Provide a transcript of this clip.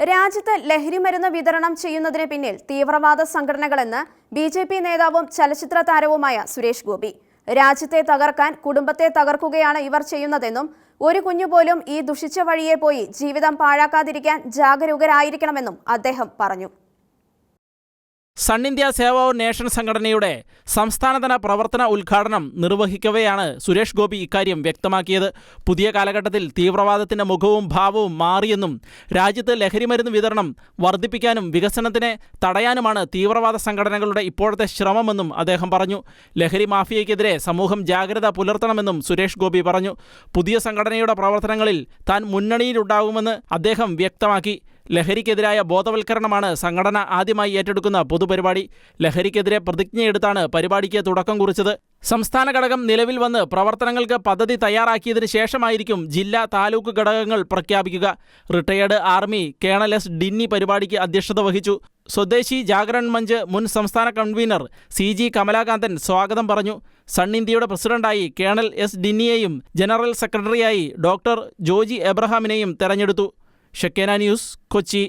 രാജ്യത്ത് ലഹരിമരുന്ന് വിതരണം ചെയ്യുന്നതിന് പിന്നിൽ തീവ്രവാദ സംഘടനകളെന്ന് ബി ജെ പി നേതാവും ചലച്ചിത്ര താരവുമായ സുരേഷ് ഗോപി. രാജ്യത്തെ തകർക്കാൻ കുടുംബത്തെ തകർക്കുകയാണ് ഇവർ ചെയ്യുന്നതെന്നും ഒരു കുഞ്ഞുപോലും ഈ ദുഷിച്ച വഴിയെ പോയി ജീവിതം പാഴാക്കാതിരിക്കാൻ ജാഗരൂകരായിരിക്കണമെന്നും അദ്ദേഹം പറഞ്ഞു. സൺ ഇന്ത്യ സേവാ നേഷൻ സംഘടനയുടെ സംസ്ഥാനതല പ്രവർത്തന ഉദ്ഘാടനം നിർവഹിക്കവെയാണ് സുരേഷ് ഗോപി ഇക്കാര്യം വ്യക്തമാക്കിയത്. പുതിയ കാലഘട്ടത്തിൽ തീവ്രവാദത്തിന്റെ മുഖവും ഭാവവും മാറിയെന്നും രാജ്യത്ത് ലഹരിമരുന്ന് വിതരണം വർദ്ധിപ്പിക്കാനും വികസനത്തിനെ തടയാനുമാണ് തീവ്രവാദ സംഘടനകളുടെ ഇപ്പോഴത്തെ ശ്രമമെന്നും അദ്ദേഹം പറഞ്ഞു. ലഹരി മാഫിയയ്ക്കെതിരെ സമൂഹം ജാഗ്രത പുലർത്തണമെന്നും സുരേഷ് ഗോപി പറഞ്ഞു. പുതിയ സംഘടനയുടെ പ്രവർത്തനങ്ങളിൽ താൻ മുന്നണിയിലുണ്ടാകുമെന്ന് അദ്ദേഹം വ്യക്തമാക്കി. ലഹരിക്കെതിരായ ബോധവൽക്കരണമാണ് സംഘടന ആദ്യമായി ഏറ്റെടുക്കുന്ന പൊതുപരിപാടി. ലഹരിക്കെതിരെ പ്രതിജ്ഞയെടുത്താണ് പരിപാടിക്ക് തുടക്കം കുറിച്ചത്. സംസ്ഥാന ഘടകം നിലവിൽ വന്ന് പ്രവർത്തനങ്ങൾക്ക് പദ്ധതി തയ്യാറാക്കിയതിനു ശേഷമായിരിക്കും ജില്ലാ താലൂക്ക് ഘടകങ്ങൾ പ്രഖ്യാപിക്കുക. റിട്ടയേർഡ് ആർമി കേണൽ എസ് ഡിന്നി പരിപാടിക്ക് അധ്യക്ഷത വഹിച്ചു. സ്വദേശി ജാഗരൺ മഞ്ച് മുൻ സംസ്ഥാന കൺവീനർ സി ജി കമലാകാന്തൻ സ്വാഗതം പറഞ്ഞു. സൺ ഇന്ത്യയുടെ പ്രസിഡന്റായി കേണൽ എസ് ഡിന്നിയെയും ജനറൽ സെക്രട്ടറിയായി ഡോക്ടർ ജോജി എബ്രഹാമിനെയും തെരഞ്ഞെടുത്തു. ഷെക്കേന ന്യൂസ് കൊച്ചി